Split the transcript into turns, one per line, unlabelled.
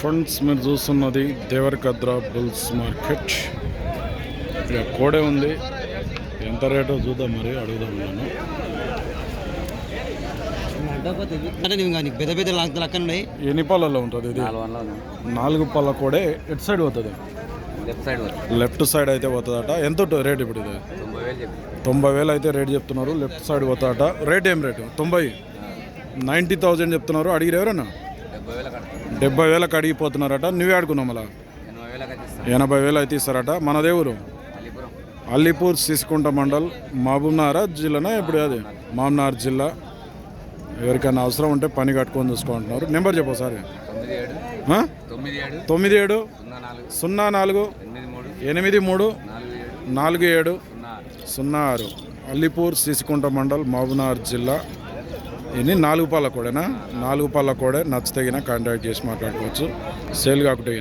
Friends మీరు చూస్తున్నది Devarakadra bulls market. ఇక్కడ కోడే ఉంది. ఎంత రేటో చూద్దాం మరి అడుగుదాం నేను.
కానీ పెద్ద పెద్ద ఉన్నాయి
ఎన్ని పాలలో ఉంటుంది ఇది?
నాలుగు
పాల పళ్ళ కోడే ఎటు సైడ్ పోతుంది?
లెఫ్ట్ సైడ్
అయితే పోతుందట. ఎంత రేట్ ఇప్పుడు ఇది?
తొంభై వేలు
అయితే రేట్ చెప్తున్నారు. లెఫ్ట్ సైడ్ పోతాట రేట్ ఏం రేటు? తొంభై? నైంటీ థౌజండ్ చెప్తున్నారు. అడిగిరు ఎవరన్నా?
డెబ్బై
వేలకు అడిగిపోతున్నారట. నువ్వే ఆడుకున్నావు మళ్ళా?
ఎనభై వేలు
అయితే ఇస్తారట. మన దేవురు అల్లిపూర్. సిసికుంట మండల్ మహబూబ్నగర్ జిల్లానా ఇప్పుడు అది. మహబూబ్నగర్ జిల్లా. ఎవరికైనా అవసరం ఉంటే పని కట్టుకొని చూసుకుంటున్నారు నెంబర్ చెప్పు సార్
తొమ్మిది ఏడు. సున్నా నాలుగు. ఎనిమిది మూడు. నాలుగు ఏడు. సున్నా ఆరు.
అల్లిపూర్ సిసికుంట మండల్ మహబూబ్నగర్ జిల్లా. ఎన్ని? నాలుగు పళ్ళ కూడానా నాలుగు పళ్ళ కూడా నచ్చితగిన కాంటాక్ట్ చేసి మాట్లాడుకోవచ్చు. సేల్ కాకుండా